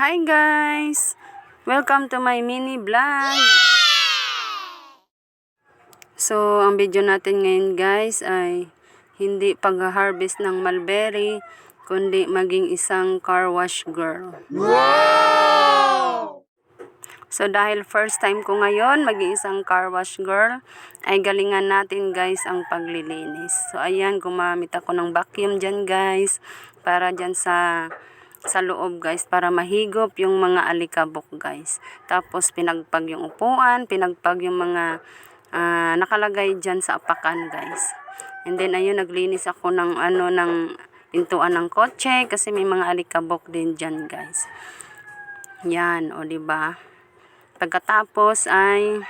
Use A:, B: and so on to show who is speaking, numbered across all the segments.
A: Hi guys! Welcome to my mini vlog. So, ang video natin ngayon guys ay hindi pag-harvest ng mulberry, kundi maging isang car wash girl. So, dahil first time ko ngayon maging isang car wash girl, ay galingan natin guys ang paglilinis. So, ayan, gumamit ako ng vacuum dyan guys, para dyan sa sa loob guys para mahigop yung mga alikabok guys. Tapos pinagpag yung upuan, pinagpag yung mga ah, nakalagay dyan sa apakan guys. And then ayun naglinis ako ng ano ng pintuan ng kotse kasi may mga alikabok din dyan guys. Yan, o di ba? Pagkatapos ay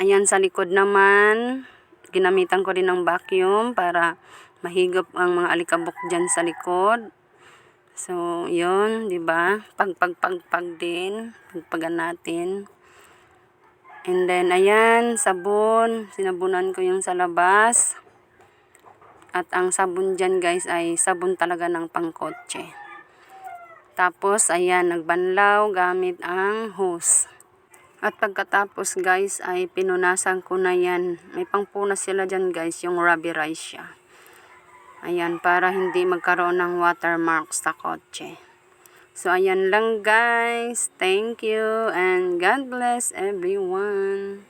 A: ayan sa likod naman ginamitan ko din ng vacuum para mahigop ang mga alikabok dyan sa likod. So, yun, 'di ba? Pagpagpagpag din, pagpagan natin. And then ayan, sabon, sinabunan ko yung sa labas. At ang sabon diyan, guys, ay sabon talaga ng pangkotse. Tapos ayan, nagbanlaw gamit ang hose. At pagkatapos guys ay pinunasan ko na yan. May pangpunas sila dyan guys, yung rubberized Ayan, para hindi magkaroon ng watermark sa kotse. So, ayan lang guys. Thank you and God bless everyone.